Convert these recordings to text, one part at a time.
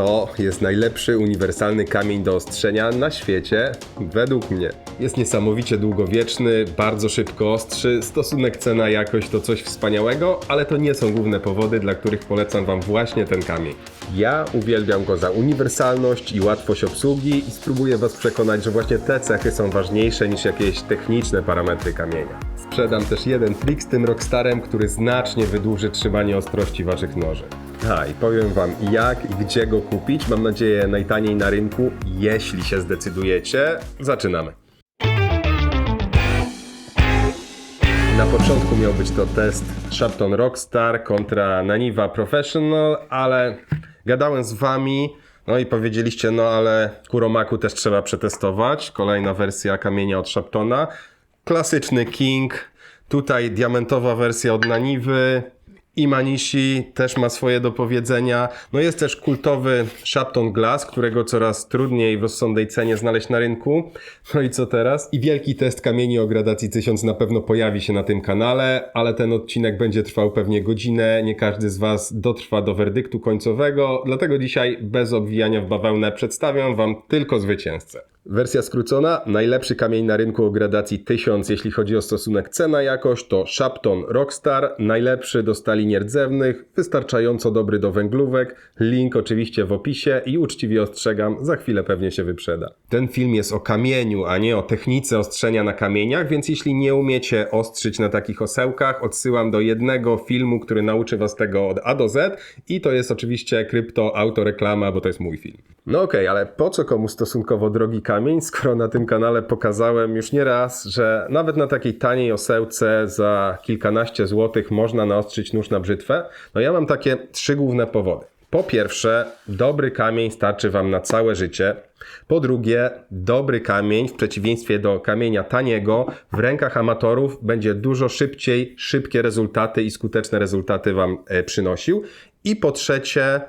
To jest najlepszy uniwersalny kamień do ostrzenia na świecie, według mnie. Jest niesamowicie długowieczny, bardzo szybko ostrzy, stosunek cena-jakość to coś wspaniałego, ale to nie są główne powody, dla których polecam Wam właśnie ten kamień. Ja uwielbiam go za uniwersalność i łatwość obsługi i spróbuję Was przekonać, że właśnie te cechy są ważniejsze niż jakieś techniczne parametry kamienia. Sprzedam też jeden trik z tym Rockstarem, który znacznie wydłuży trzymanie ostrości Waszych noży. A i powiem Wam jak i gdzie go kupić. Mam nadzieję najtaniej na rynku. Jeśli się zdecydujecie, zaczynamy. Na początku miał być to test Shapton Rockstar kontra Naniva Professional, ale gadałem z Wami, no i powiedzieliście, no ale Kuromaku też trzeba przetestować. Kolejna wersja kamienia od Shaptona. Klasyczny King, tutaj diamentowa wersja od Nanivy. Imanishi też ma swoje do powiedzenia. No jest też kultowy Shapton Glass, którego coraz trudniej w rozsądnej cenie znaleźć na rynku. No i co teraz? I wielki test kamieni o gradacji 1000 na pewno pojawi się na tym kanale, ale ten odcinek będzie trwał pewnie godzinę. Nie każdy z Was dotrwa do werdyktu końcowego, dlatego dzisiaj bez obwijania w bawełnę przedstawiam Wam tylko zwycięzcę. Wersja skrócona, najlepszy kamień na rynku o gradacji 1000, jeśli chodzi o stosunek cena-jakość, to Shapton Rockstar. Najlepszy do stali nierdzewnych, wystarczająco dobry do węglówek. Link oczywiście w opisie i uczciwie ostrzegam, za chwilę pewnie się wyprzeda. Ten film jest o kamieniu, a nie o technice ostrzenia na kamieniach, więc jeśli nie umiecie ostrzyć na takich osełkach, odsyłam do jednego filmu, który nauczy Was tego od A do Z i to jest oczywiście krypto autoreklama, bo to jest mój film. No okej, ale po co komu stosunkowo drogi kamień, skoro na tym kanale pokazałem już nie raz, że nawet na takiej taniej osełce za kilkanaście złotych można naostrzyć nóż na brzytwę? No ja mam takie trzy główne powody. Po pierwsze, dobry kamień starczy Wam na całe życie. Po drugie, dobry kamień, w przeciwieństwie do kamienia taniego, w rękach amatorów będzie dużo szybciej, szybkie rezultaty i skuteczne rezultaty Wam e, przynosił. I po trzecie,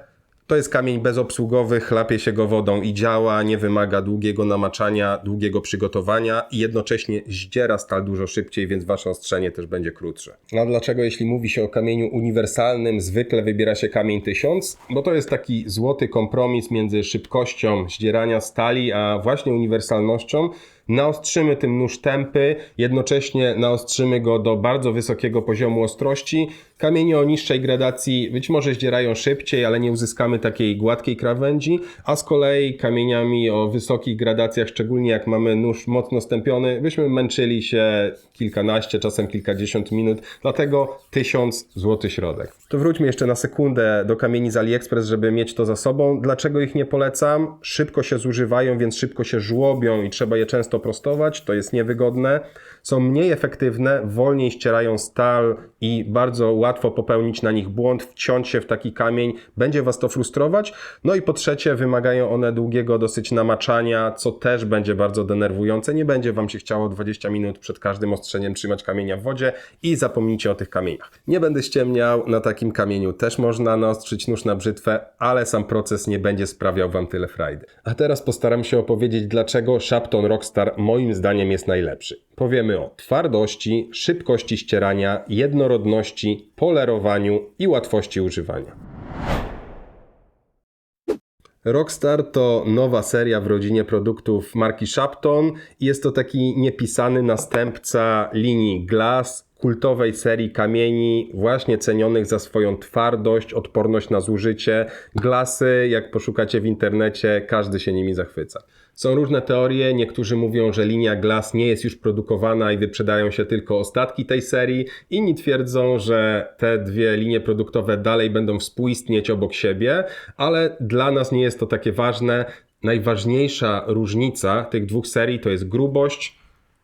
to jest kamień bezobsługowy, chlapie się go wodą i działa, nie wymaga długiego namaczania, długiego przygotowania i jednocześnie zdziera stal dużo szybciej, więc wasze ostrzenie też będzie krótsze. No dlaczego jeśli mówi się o kamieniu uniwersalnym, zwykle wybiera się kamień 1000? Bo to jest taki złoty kompromis między szybkością zdzierania stali, a właśnie uniwersalnością. Naostrzymy tym nóż tępy, jednocześnie naostrzymy go do bardzo wysokiego poziomu ostrości. Kamienie o niższej gradacji być może zdzierają szybciej, ale nie uzyskamy takiej gładkiej krawędzi, a z kolei kamieniami o wysokich gradacjach, szczególnie jak mamy nóż mocno stępiony, byśmy męczyli się kilkanaście, czasem kilkadziesiąt minut, dlatego tysiąc złoty środek. To wróćmy jeszcze na sekundę do kamieni z AliExpress, żeby mieć to za sobą. Dlaczego ich nie polecam? Szybko się zużywają, więc szybko się żłobią i trzeba je często prostować, to jest niewygodne. Są mniej efektywne, wolniej ścierają stal i bardzo łatwo popełnić na nich błąd, wciąć się w taki kamień, będzie Was to frustrować. No i po trzecie, wymagają one długiego dosyć namaczania, co też będzie bardzo denerwujące. Nie będzie Wam się chciało 20 minut przed każdym ostrzeniem trzymać kamienia w wodzie i zapomnijcie o tych kamieniach. Nie będę ściemniał, na takim kamieniu też można naostrzyć nóż na brzytwę, ale sam proces nie będzie sprawiał Wam tyle frajdy. A teraz postaram się opowiedzieć, dlaczego Shapton Rockstar moim zdaniem jest najlepszy. Powiemy o twardości, szybkości ścierania, jednorodności, polerowaniu i łatwości używania. Rockstar to nowa seria w rodzinie produktów marki Shapton jest to taki niepisany następca linii Glass, kultowej serii kamieni, właśnie cenionych za swoją twardość, odporność na zużycie. Glasy, jak poszukacie w internecie, każdy się nimi zachwyca. Są różne teorie, niektórzy mówią, że linia Glass nie jest już produkowana i wyprzedają się tylko ostatki tej serii. Inni twierdzą, że te dwie linie produktowe dalej będą współistnieć obok siebie, ale dla nas nie jest to takie ważne. Najważniejsza różnica tych dwóch serii to jest grubość.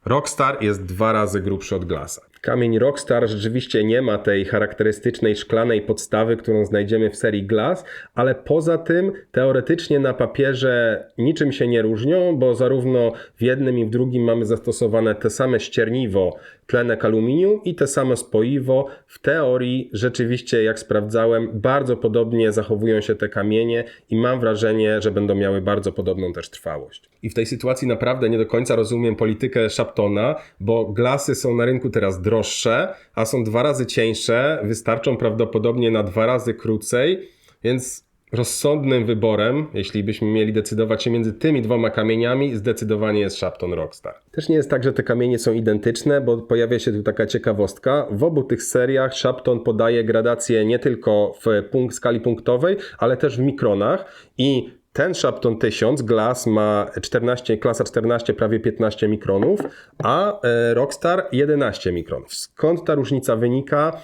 Rockstar jest dwa razy grubszy od Glassa. Kamień Rockstar rzeczywiście nie ma tej charakterystycznej szklanej podstawy, którą znajdziemy w serii Glass, ale poza tym teoretycznie na papierze niczym się nie różnią, bo zarówno w jednym i w drugim mamy zastosowane te same ścierniwo, tlenek aluminium i te same spoiwo. W teorii rzeczywiście, jak sprawdzałem, bardzo podobnie zachowują się te kamienie i mam wrażenie, że będą miały bardzo podobną też trwałość. I w tej sytuacji naprawdę nie do końca rozumiem politykę Shaptona, bo glasy są na rynku teraz droższe, a są dwa razy cieńsze, wystarczą prawdopodobnie na dwa razy krócej, więc rozsądnym wyborem, jeśli byśmy mieli decydować się między tymi dwoma kamieniami, zdecydowanie jest Shapton Rockstar. Też nie jest tak, że te kamienie są identyczne, bo pojawia się tu taka ciekawostka. W obu tych seriach Shapton podaje gradację nie tylko w punkt, skali punktowej, ale też w mikronach i ten Shapton 1000 Glass ma 14, klasa 14, prawie 15 mikronów, a e, Rockstar 11 mikronów. Skąd ta różnica wynika?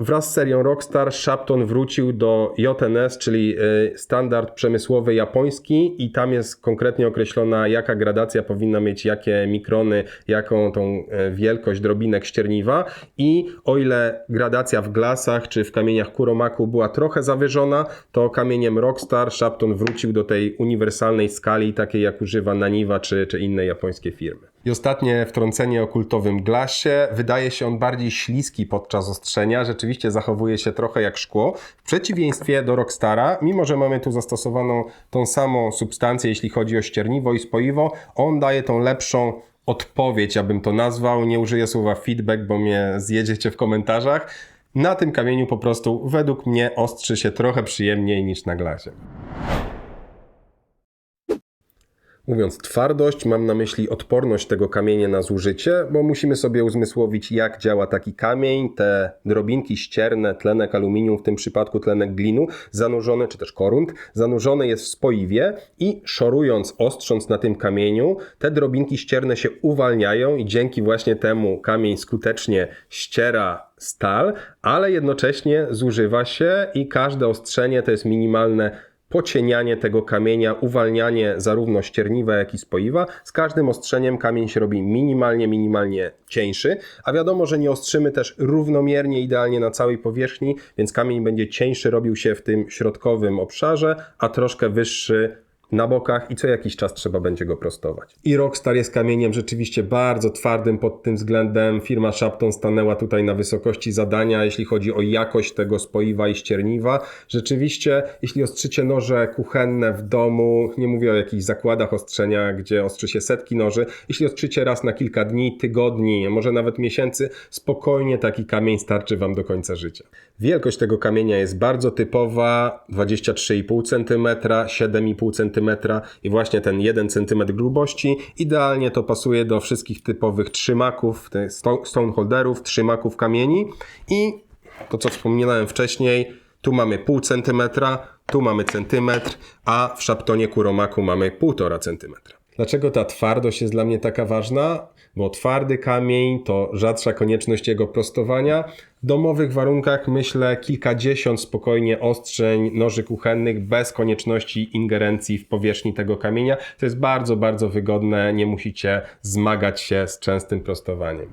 Wraz z serią Rockstar Shapton wrócił do JNS, czyli y, standard przemysłowy japoński i tam jest konkretnie określona jaka gradacja powinna mieć jakie mikrony, jaką tą y, wielkość drobinek ścierniwa i o ile gradacja w glasach czy w kamieniach Kuromaku była trochę zawyżona, to kamieniem Rockstar Shapton wrócił do tej uniwersalnej skali takiej jak używa Naniwa czy, czy inne japońskie firmy. I ostatnie wtrącenie o kultowym glasie. Wydaje się on bardziej śliski podczas ostrzenia. Rzeczywiście zachowuje się trochę jak szkło. W przeciwieństwie do Rockstara, mimo że mamy tu zastosowaną tą samą substancję, jeśli chodzi o ścierniwo i spoiwo, on daje tą lepszą odpowiedź, abym to nazwał. Nie użyję słowa feedback, bo mnie zjedziecie w komentarzach. Na tym kamieniu po prostu według mnie ostrzy się trochę przyjemniej niż na glasie. Mówiąc twardość, mam na myśli odporność tego kamienia na zużycie, bo musimy sobie uzmysłowić, jak działa taki kamień. Te drobinki ścierne, tlenek aluminium, w tym przypadku tlenek glinu, zanurzony, czy też korunt, zanurzony jest w spoiwie i szorując, ostrząc na tym kamieniu, te drobinki ścierne się uwalniają i dzięki właśnie temu kamień skutecznie ściera stal, ale jednocześnie zużywa się i każde ostrzenie to jest minimalne pocienianie tego kamienia, uwalnianie zarówno ścierniwa, jak i spoiwa. Z każdym ostrzeniem kamień się robi minimalnie, minimalnie cieńszy, a wiadomo, że nie ostrzymy też równomiernie, idealnie na całej powierzchni, więc kamień będzie cieńszy, robił się w tym środkowym obszarze, a troszkę wyższy na bokach i co jakiś czas trzeba będzie go prostować. I Rockstar jest kamieniem rzeczywiście bardzo twardym pod tym względem. Firma Shapton stanęła tutaj na wysokości zadania, jeśli chodzi o jakość tego spoiwa i ścierniwa. Rzeczywiście, jeśli ostrzycie noże kuchenne w domu, nie mówię o jakichś zakładach ostrzenia, gdzie ostrzy się setki noży, jeśli ostrzycie raz na kilka dni, tygodni, może nawet miesięcy, spokojnie taki kamień starczy Wam do końca życia. Wielkość tego kamienia jest bardzo typowa, 23,5 cm, 7,5 cm i właśnie ten 1 cm grubości. Idealnie to pasuje do wszystkich typowych trzymaków, stoneholderów, trzymaków kamieni i to co wspominałem wcześniej, tu mamy pół centymetra, tu mamy centymetr, a w szaptonie kuromaku mamy 1,5 centymetra. Dlaczego ta twardość jest dla mnie taka ważna? Bo twardy kamień to rzadsza konieczność jego prostowania. W domowych warunkach myślę kilkadziesiąt spokojnie ostrzeń noży kuchennych bez konieczności ingerencji w powierzchni tego kamienia. To jest bardzo, bardzo wygodne, nie musicie zmagać się z częstym prostowaniem.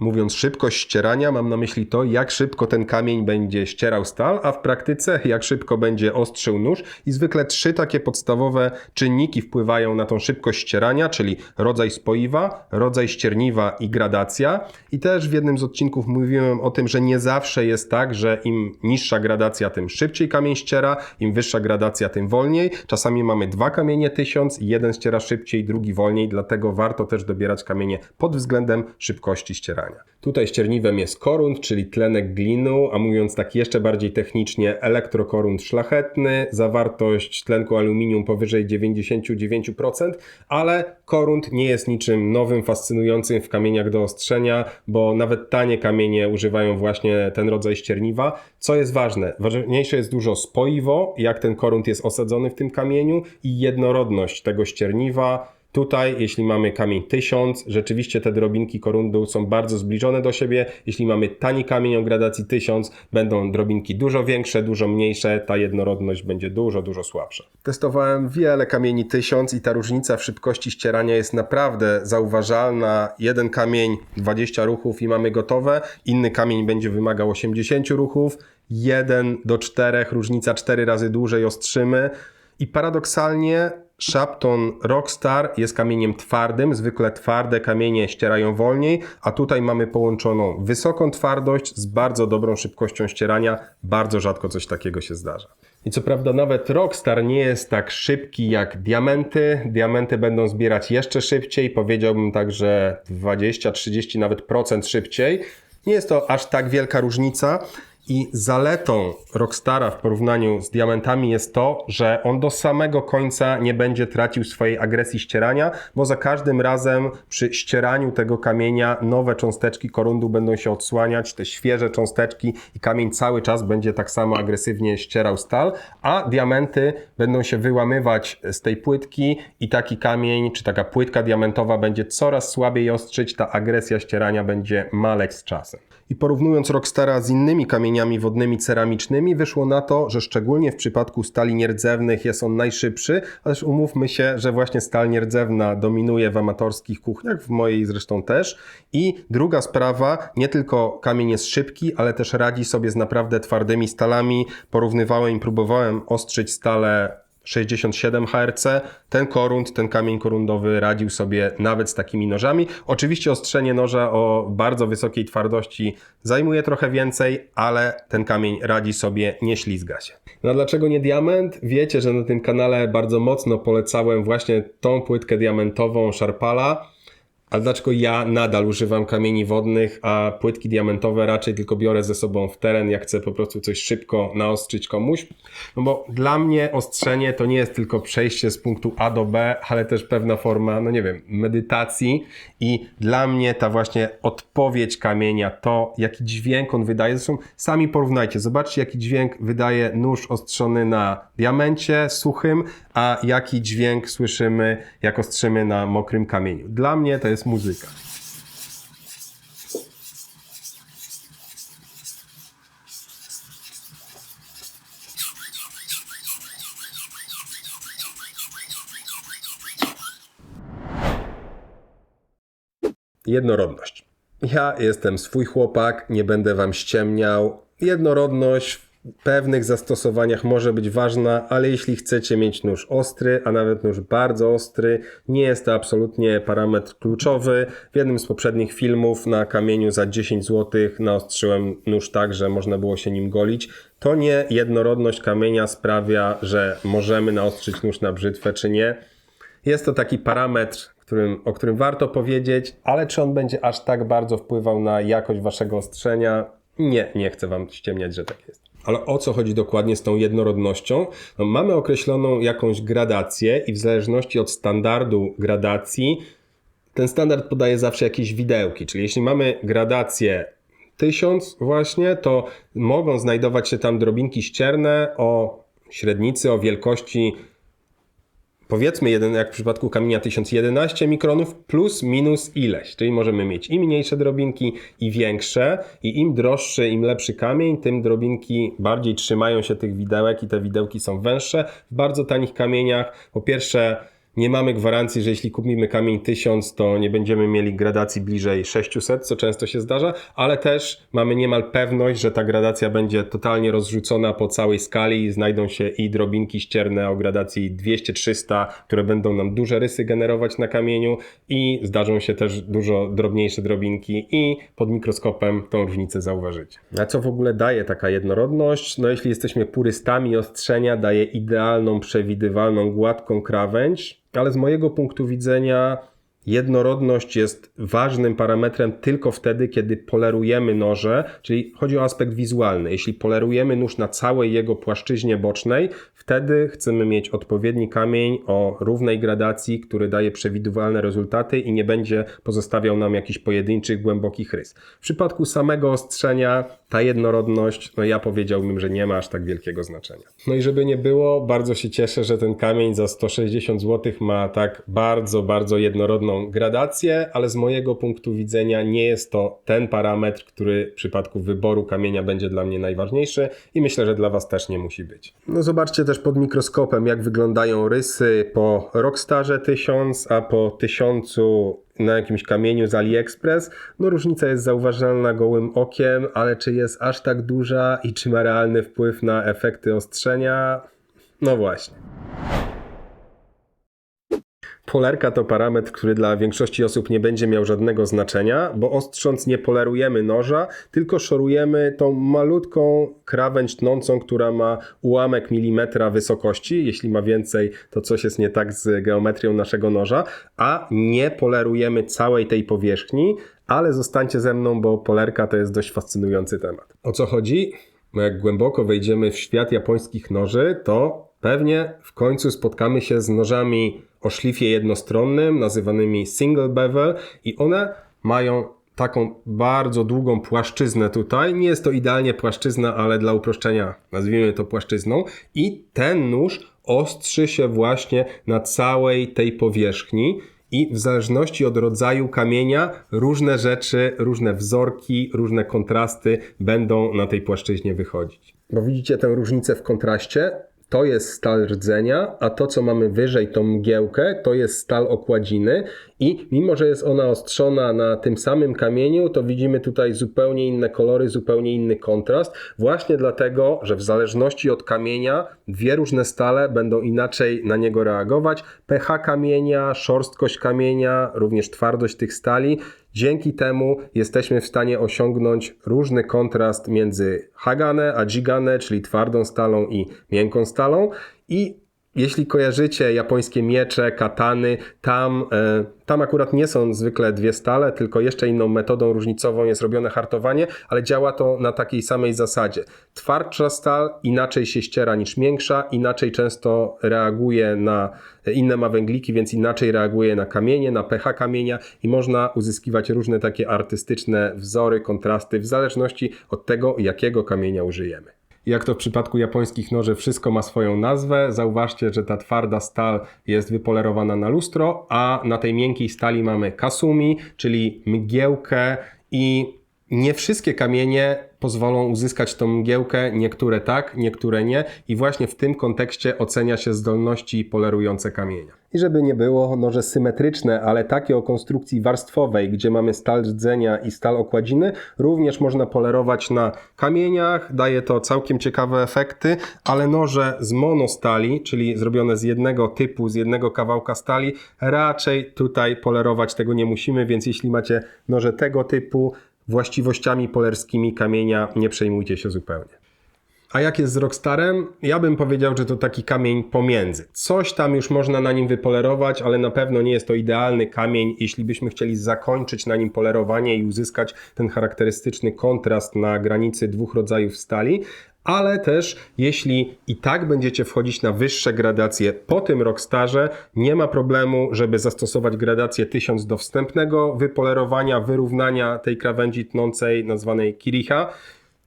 Mówiąc szybkość ścierania, mam na myśli to, jak szybko ten kamień będzie ścierał stal, a w praktyce jak szybko będzie ostrzył nóż. I zwykle trzy takie podstawowe czynniki wpływają na tą szybkość ścierania, czyli rodzaj spoiwa, rodzaj ścierniwa i gradacja. I też w jednym z odcinków mówiłem o tym, że nie zawsze jest tak, że im niższa gradacja, tym szybciej kamień ściera, im wyższa gradacja, tym wolniej. Czasami mamy dwa kamienie tysiąc, jeden ściera szybciej, drugi wolniej, dlatego warto też dobierać kamienie pod względem szybkości ścierania. Tutaj ścierniwem jest korunt, czyli tlenek glinu, a mówiąc tak jeszcze bardziej technicznie, elektrokorunt szlachetny, zawartość tlenku aluminium powyżej 99%, ale korunt nie jest niczym nowym, fascynującym w kamieniach do ostrzenia, bo nawet tanie kamienie używają właśnie ten rodzaj ścierniwa. Co jest ważne? Ważniejsze jest dużo spoiwo, jak ten korunt jest osadzony w tym kamieniu i jednorodność tego ścierniwa, Tutaj, jeśli mamy kamień 1000, rzeczywiście te drobinki korundu są bardzo zbliżone do siebie. Jeśli mamy tani kamień o gradacji 1000, będą drobinki dużo większe, dużo mniejsze, ta jednorodność będzie dużo, dużo słabsza. Testowałem wiele kamieni 1000 i ta różnica w szybkości ścierania jest naprawdę zauważalna. Jeden kamień 20 ruchów i mamy gotowe, inny kamień będzie wymagał 80 ruchów, 1 do 4, różnica 4 razy dłużej ostrzymy. I paradoksalnie Shapton Rockstar jest kamieniem twardym, zwykle twarde kamienie ścierają wolniej, a tutaj mamy połączoną wysoką twardość z bardzo dobrą szybkością ścierania. Bardzo rzadko coś takiego się zdarza. I co prawda nawet Rockstar nie jest tak szybki jak diamenty. Diamenty będą zbierać jeszcze szybciej, powiedziałbym tak, że 20, 30 nawet procent szybciej. Nie jest to aż tak wielka różnica. I zaletą Rockstara w porównaniu z diamentami jest to, że on do samego końca nie będzie tracił swojej agresji ścierania, bo za każdym razem przy ścieraniu tego kamienia nowe cząsteczki korundu będą się odsłaniać, te świeże cząsteczki i kamień cały czas będzie tak samo agresywnie ścierał stal, a diamenty będą się wyłamywać z tej płytki i taki kamień, czy taka płytka diamentowa będzie coraz słabiej ostrzyć, ta agresja ścierania będzie maleć z czasem. I porównując Rockstara z innymi kamieniami wodnymi ceramicznymi, wyszło na to, że szczególnie w przypadku stali nierdzewnych jest on najszybszy, ależ umówmy się, że właśnie stal nierdzewna dominuje w amatorskich kuchniach, w mojej zresztą też. I druga sprawa, nie tylko kamień jest szybki, ale też radzi sobie z naprawdę twardymi stalami. Porównywałem i próbowałem ostrzyć stale 67 HRC. Ten korund, ten kamień korundowy radził sobie nawet z takimi nożami. Oczywiście ostrzenie noża o bardzo wysokiej twardości zajmuje trochę więcej, ale ten kamień radzi sobie, nie ślizga się. No a dlaczego nie diament? Wiecie, że na tym kanale bardzo mocno polecałem właśnie tą płytkę diamentową Sharpala. A dlaczego ja nadal używam kamieni wodnych, a płytki diamentowe raczej tylko biorę ze sobą w teren, jak chcę po prostu coś szybko naostrzyć komuś? No bo dla mnie ostrzenie to nie jest tylko przejście z punktu A do B, ale też pewna forma, no nie wiem, medytacji i dla mnie ta właśnie odpowiedź kamienia, to jaki dźwięk on wydaje, zresztą sami porównajcie, zobaczcie jaki dźwięk wydaje nóż ostrzony na diamencie suchym, a jaki dźwięk słyszymy, jak ostrzymy na mokrym kamieniu. Dla mnie to jest muzyka. Jednorodność. Ja jestem swój chłopak, nie będę wam ściemniał. Jednorodność pewnych zastosowaniach może być ważna, ale jeśli chcecie mieć nóż ostry, a nawet nóż bardzo ostry, nie jest to absolutnie parametr kluczowy. W jednym z poprzednich filmów na kamieniu za 10 zł naostrzyłem nóż tak, że można było się nim golić. To nie jednorodność kamienia sprawia, że możemy naostrzyć nóż na brzytwę, czy nie. Jest to taki parametr, którym, o którym warto powiedzieć, ale czy on będzie aż tak bardzo wpływał na jakość waszego ostrzenia? Nie, nie chcę wam ściemniać, że tak jest. Ale o co chodzi dokładnie z tą jednorodnością? No, mamy określoną jakąś gradację i w zależności od standardu gradacji, ten standard podaje zawsze jakieś widełki, czyli jeśli mamy gradację 1000 właśnie, to mogą znajdować się tam drobinki ścierne o średnicy, o wielkości powiedzmy jeden, jak w przypadku kamienia 1011 mikronów plus minus ileś, czyli możemy mieć i mniejsze drobinki i większe i im droższy, im lepszy kamień, tym drobinki bardziej trzymają się tych widełek i te widełki są węższe. W bardzo tanich kamieniach po pierwsze nie mamy gwarancji, że jeśli kupimy kamień 1000, to nie będziemy mieli gradacji bliżej 600, co często się zdarza, ale też mamy niemal pewność, że ta gradacja będzie totalnie rozrzucona po całej skali i znajdą się i drobinki ścierne o gradacji 200-300, które będą nam duże rysy generować na kamieniu i zdarzą się też dużo drobniejsze drobinki i pod mikroskopem tą różnicę zauważycie. A co w ogóle daje taka jednorodność? No jeśli jesteśmy purystami ostrzenia, daje idealną, przewidywalną, gładką krawędź, ale z mojego punktu widzenia jednorodność jest ważnym parametrem tylko wtedy, kiedy polerujemy noże, czyli chodzi o aspekt wizualny. Jeśli polerujemy nóż na całej jego płaszczyźnie bocznej, wtedy chcemy mieć odpowiedni kamień o równej gradacji, który daje przewidywalne rezultaty i nie będzie pozostawiał nam jakichś pojedynczych, głębokich rys. W przypadku samego ostrzenia ta jednorodność, no ja powiedziałbym, że nie ma aż tak wielkiego znaczenia. No i żeby nie było, bardzo się cieszę, że ten kamień za 160 zł ma tak bardzo, bardzo jednorodną gradację, ale z mojego punktu widzenia nie jest to ten parametr, który w przypadku wyboru kamienia będzie dla mnie najważniejszy i myślę, że dla Was też nie musi być. No zobaczcie też pod mikroskopem, jak wyglądają rysy po Rockstarze 1000, a po 1000 na jakimś kamieniu z AliExpress, no różnica jest zauważalna gołym okiem, ale czy jest aż tak duża i czy ma realny wpływ na efekty ostrzenia? No właśnie. Polerka to parametr, który dla większości osób nie będzie miał żadnego znaczenia, bo ostrząc nie polerujemy noża, tylko szorujemy tą malutką krawędź tnącą, która ma ułamek milimetra wysokości. Jeśli ma więcej, to coś jest nie tak z geometrią naszego noża, a nie polerujemy całej tej powierzchni, ale zostańcie ze mną, bo polerka to jest dość fascynujący temat. O co chodzi? bo jak głęboko wejdziemy w świat japońskich noży, to pewnie w końcu spotkamy się z nożami o szlifie jednostronnym, nazywanymi single bevel i one mają taką bardzo długą płaszczyznę tutaj. Nie jest to idealnie płaszczyzna, ale dla uproszczenia nazwijmy to płaszczyzną. I ten nóż ostrzy się właśnie na całej tej powierzchni. I w zależności od rodzaju kamienia, różne rzeczy, różne wzorki, różne kontrasty będą na tej płaszczyźnie wychodzić. Bo widzicie tę różnicę w kontraście? To jest stal rdzenia, a to, co mamy wyżej, tą mgiełkę, to jest stal okładziny. I mimo, że jest ona ostrzona na tym samym kamieniu, to widzimy tutaj zupełnie inne kolory, zupełnie inny kontrast. Właśnie dlatego, że w zależności od kamienia, dwie różne stale będą inaczej na niego reagować. pH kamienia, szorstkość kamienia, również twardość tych stali. Dzięki temu jesteśmy w stanie osiągnąć różny kontrast między Hagane a Jigane, czyli twardą stalą i miękką stalą. I jeśli kojarzycie japońskie miecze, katany, tam, e, tam akurat nie są zwykle dwie stale, tylko jeszcze inną metodą różnicową jest robione hartowanie, ale działa to na takiej samej zasadzie. Twardsza stal inaczej się ściera niż miększa, inaczej często reaguje na inne ma węgliki, więc inaczej reaguje na kamienie, na pH kamienia i można uzyskiwać różne takie artystyczne wzory, kontrasty w zależności od tego, jakiego kamienia użyjemy. Jak to w przypadku japońskich noży, wszystko ma swoją nazwę. Zauważcie, że ta twarda stal jest wypolerowana na lustro, a na tej miękkiej stali mamy kasumi, czyli mgiełkę i nie wszystkie kamienie pozwolą uzyskać tą mgiełkę, niektóre tak, niektóre nie i właśnie w tym kontekście ocenia się zdolności polerujące kamienia. I żeby nie było, noże symetryczne, ale takie o konstrukcji warstwowej, gdzie mamy stal rdzenia i stal okładziny, również można polerować na kamieniach, daje to całkiem ciekawe efekty, ale noże z monostali, czyli zrobione z jednego typu, z jednego kawałka stali, raczej tutaj polerować tego nie musimy, więc jeśli macie noże tego typu, właściwościami polerskimi kamienia nie przejmujcie się zupełnie. A jak jest z Rockstarem? Ja bym powiedział, że to taki kamień pomiędzy. Coś tam już można na nim wypolerować, ale na pewno nie jest to idealny kamień, jeśli byśmy chcieli zakończyć na nim polerowanie i uzyskać ten charakterystyczny kontrast na granicy dwóch rodzajów stali. Ale też, jeśli i tak będziecie wchodzić na wyższe gradacje po tym Rockstarze, nie ma problemu, żeby zastosować gradację 1000 do wstępnego wypolerowania, wyrównania tej krawędzi tnącej, nazwanej Kiriha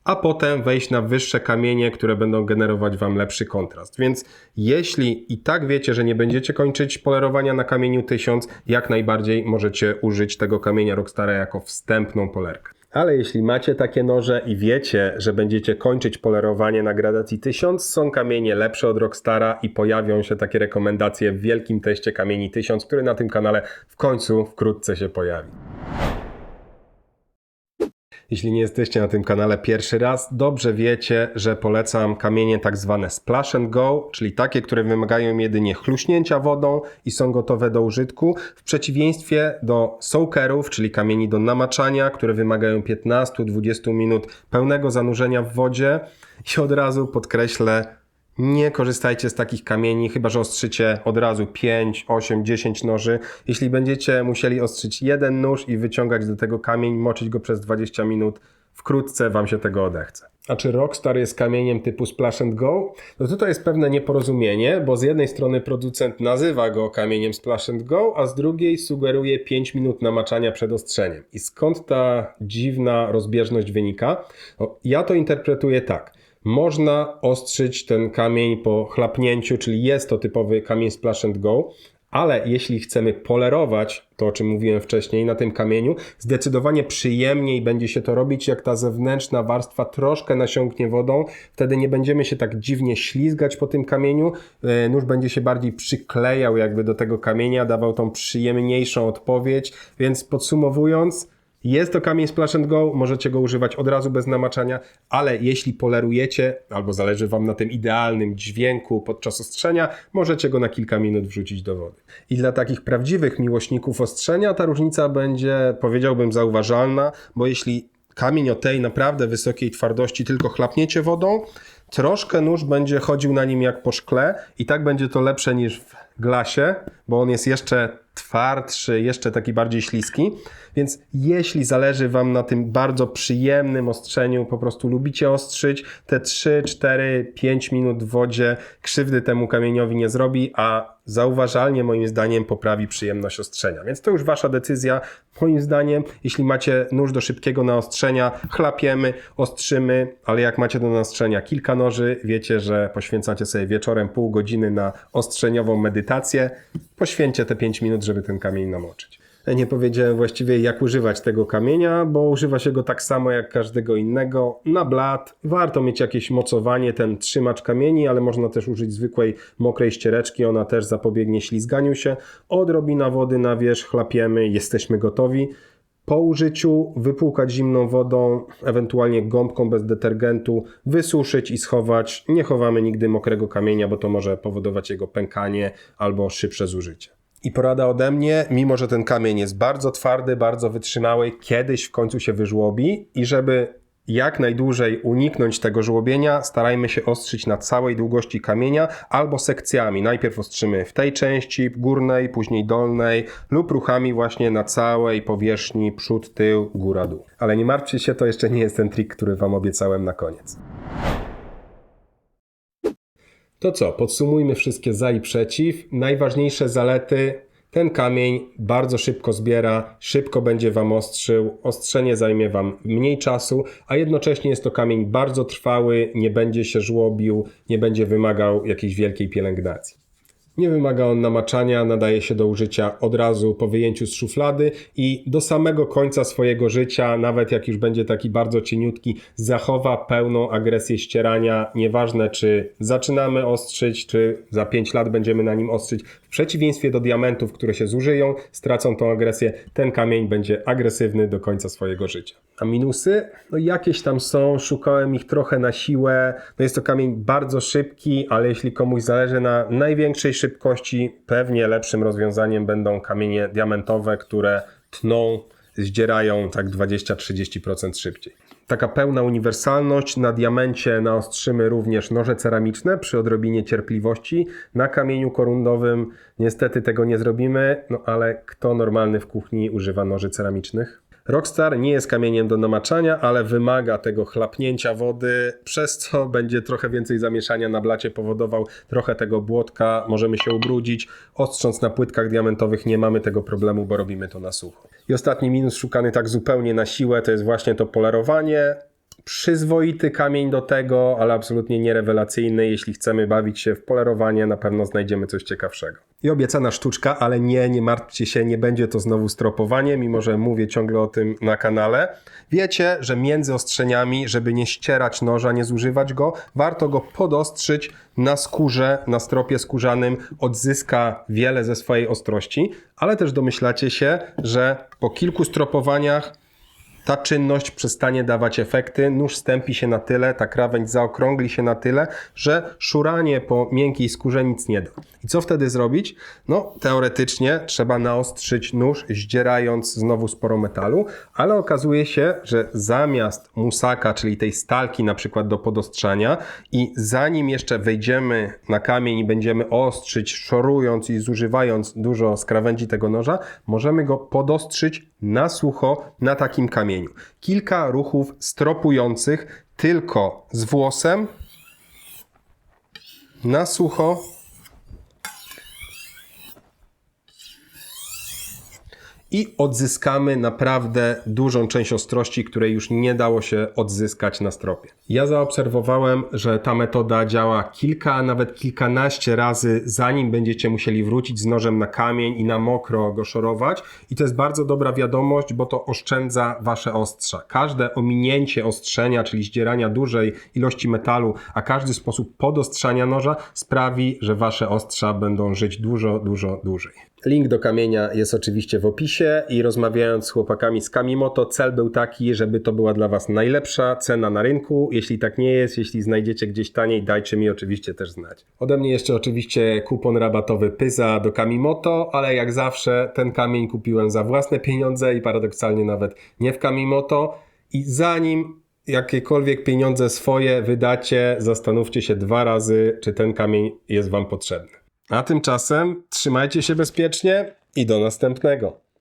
a potem wejść na wyższe kamienie, które będą generować Wam lepszy kontrast. Więc jeśli i tak wiecie, że nie będziecie kończyć polerowania na kamieniu 1000, jak najbardziej możecie użyć tego kamienia Rockstara jako wstępną polerkę. Ale jeśli macie takie noże i wiecie, że będziecie kończyć polerowanie na gradacji 1000, są kamienie lepsze od Rockstara i pojawią się takie rekomendacje w wielkim teście kamieni 1000, który na tym kanale w końcu wkrótce się pojawi. Jeśli nie jesteście na tym kanale pierwszy raz, dobrze wiecie, że polecam kamienie tak zwane splash and go, czyli takie, które wymagają jedynie chluśnięcia wodą i są gotowe do użytku, w przeciwieństwie do soakerów, czyli kamieni do namaczania, które wymagają 15-20 minut pełnego zanurzenia w wodzie. I od razu podkreślę, nie korzystajcie z takich kamieni, chyba że ostrzycie od razu 5, 8, 10 noży. Jeśli będziecie musieli ostrzyć jeden nóż i wyciągać do tego kamień, moczyć go przez 20 minut, wkrótce Wam się tego odechce. A czy Rockstar jest kamieniem typu Splash and Go? No tutaj jest pewne nieporozumienie, bo z jednej strony producent nazywa go kamieniem Splash and Go, a z drugiej sugeruje 5 minut namaczania przed ostrzeniem. I skąd ta dziwna rozbieżność wynika? No, ja to interpretuję tak. Można ostrzyć ten kamień po chlapnięciu, czyli jest to typowy kamień splash and go, ale jeśli chcemy polerować to, o czym mówiłem wcześniej, na tym kamieniu, zdecydowanie przyjemniej będzie się to robić, jak ta zewnętrzna warstwa troszkę nasiąknie wodą. Wtedy nie będziemy się tak dziwnie ślizgać po tym kamieniu. E, nóż będzie się bardziej przyklejał jakby do tego kamienia, dawał tą przyjemniejszą odpowiedź. Więc podsumowując, jest to kamień splash and go, możecie go używać od razu bez namaczania, ale jeśli polerujecie, albo zależy Wam na tym idealnym dźwięku podczas ostrzenia, możecie go na kilka minut wrzucić do wody. I dla takich prawdziwych miłośników ostrzenia ta różnica będzie, powiedziałbym, zauważalna, bo jeśli kamień o tej naprawdę wysokiej twardości tylko chlapniecie wodą, Troszkę nóż będzie chodził na nim jak po szkle i tak będzie to lepsze niż w glasie, bo on jest jeszcze twardszy, jeszcze taki bardziej śliski. Więc jeśli zależy Wam na tym bardzo przyjemnym ostrzeniu, po prostu lubicie ostrzyć, te 3, 4, 5 minut w wodzie krzywdy temu kamieniowi nie zrobi, a zauważalnie moim zdaniem poprawi przyjemność ostrzenia. Więc to już Wasza decyzja. Moim zdaniem, jeśli macie nóż do szybkiego naostrzenia, chlapiemy, ostrzymy, ale jak macie do naostrzenia kilka noży, wiecie, że poświęcacie sobie wieczorem pół godziny na ostrzeniową medytację, poświęćcie te 5 minut, żeby ten kamień namoczyć. Nie powiedziałem właściwie jak używać tego kamienia, bo używa się go tak samo jak każdego innego. Na blat warto mieć jakieś mocowanie, ten trzymacz kamieni, ale można też użyć zwykłej mokrej ściereczki, ona też zapobiegnie ślizganiu się. Odrobina wody na wierzch, chlapiemy, jesteśmy gotowi. Po użyciu wypłukać zimną wodą, ewentualnie gąbką bez detergentu, wysuszyć i schować. Nie chowamy nigdy mokrego kamienia, bo to może powodować jego pękanie albo szybsze zużycie. I porada ode mnie, mimo że ten kamień jest bardzo twardy, bardzo wytrzymały, kiedyś w końcu się wyżłobi i żeby jak najdłużej uniknąć tego żłobienia, starajmy się ostrzyć na całej długości kamienia albo sekcjami. Najpierw ostrzymy w tej części górnej, później dolnej lub ruchami właśnie na całej powierzchni przód, tył, góra, dół. Ale nie martwcie się, to jeszcze nie jest ten trik, który Wam obiecałem na koniec. To co, podsumujmy wszystkie za i przeciw. Najważniejsze zalety. Ten kamień bardzo szybko zbiera, szybko będzie Wam ostrzył, ostrzenie zajmie Wam mniej czasu, a jednocześnie jest to kamień bardzo trwały, nie będzie się żłobił, nie będzie wymagał jakiejś wielkiej pielęgnacji. Nie wymaga on namaczania, nadaje się do użycia od razu po wyjęciu z szuflady i do samego końca swojego życia, nawet jak już będzie taki bardzo cieniutki, zachowa pełną agresję ścierania. Nieważne, czy zaczynamy ostrzyć, czy za 5 lat będziemy na nim ostrzyć. W przeciwieństwie do diamentów, które się zużyją, stracą tą agresję, ten kamień będzie agresywny do końca swojego życia. A minusy? No jakieś tam są, szukałem ich trochę na siłę. No jest to kamień bardzo szybki, ale jeśli komuś zależy na największej szybkości, pewnie lepszym rozwiązaniem będą kamienie diamentowe, które tną, zdzierają tak 20-30% szybciej. Taka pełna uniwersalność. Na diamencie naostrzymy również noże ceramiczne przy odrobinie cierpliwości. Na kamieniu korundowym niestety tego nie zrobimy, no ale kto normalny w kuchni używa noży ceramicznych? Rockstar nie jest kamieniem do namaczania, ale wymaga tego chlapnięcia wody, przez co będzie trochę więcej zamieszania na blacie powodował, trochę tego błotka, możemy się ubrudzić. Ostrząc na płytkach diamentowych nie mamy tego problemu, bo robimy to na sucho. I ostatni minus szukany tak zupełnie na siłę to jest właśnie to polerowanie przyzwoity kamień do tego, ale absolutnie nierewelacyjny. Jeśli chcemy bawić się w polerowanie, na pewno znajdziemy coś ciekawszego. I obiecana sztuczka, ale nie, nie martwcie się, nie będzie to znowu stropowanie, mimo że mówię ciągle o tym na kanale. Wiecie, że między ostrzeniami, żeby nie ścierać noża, nie zużywać go, warto go podostrzyć na skórze, na stropie skórzanym, odzyska wiele ze swojej ostrości, ale też domyślacie się, że po kilku stropowaniach ta czynność przestanie dawać efekty, nóż stępi się na tyle, ta krawędź zaokrągli się na tyle, że szuranie po miękkiej skórze nic nie da. I co wtedy zrobić? No, teoretycznie trzeba naostrzyć nóż, zdzierając znowu sporo metalu, ale okazuje się, że zamiast musaka, czyli tej stalki na przykład do podostrzania i zanim jeszcze wejdziemy na kamień i będziemy ostrzyć, szorując i zużywając dużo z krawędzi tego noża, możemy go podostrzyć na sucho na takim kamieniu. Kilka ruchów stropujących tylko z włosem na sucho. I odzyskamy naprawdę dużą część ostrości, której już nie dało się odzyskać na stropie. Ja zaobserwowałem, że ta metoda działa kilka, a nawet kilkanaście razy, zanim będziecie musieli wrócić z nożem na kamień i na mokro go szorować. I to jest bardzo dobra wiadomość, bo to oszczędza wasze ostrza. Każde ominięcie ostrzenia, czyli zdzierania dużej ilości metalu, a każdy sposób podostrzania noża sprawi, że wasze ostrza będą żyć dużo, dużo dłużej. Link do kamienia jest oczywiście w opisie i rozmawiając z chłopakami z Kamimoto, cel był taki, żeby to była dla Was najlepsza cena na rynku. Jeśli tak nie jest, jeśli znajdziecie gdzieś taniej, dajcie mi oczywiście też znać. Ode mnie jeszcze oczywiście kupon rabatowy Pyza do Kamimoto, ale jak zawsze ten kamień kupiłem za własne pieniądze i paradoksalnie nawet nie w Kamimoto. I zanim jakiekolwiek pieniądze swoje wydacie, zastanówcie się dwa razy, czy ten kamień jest Wam potrzebny. A tymczasem trzymajcie się bezpiecznie i do następnego.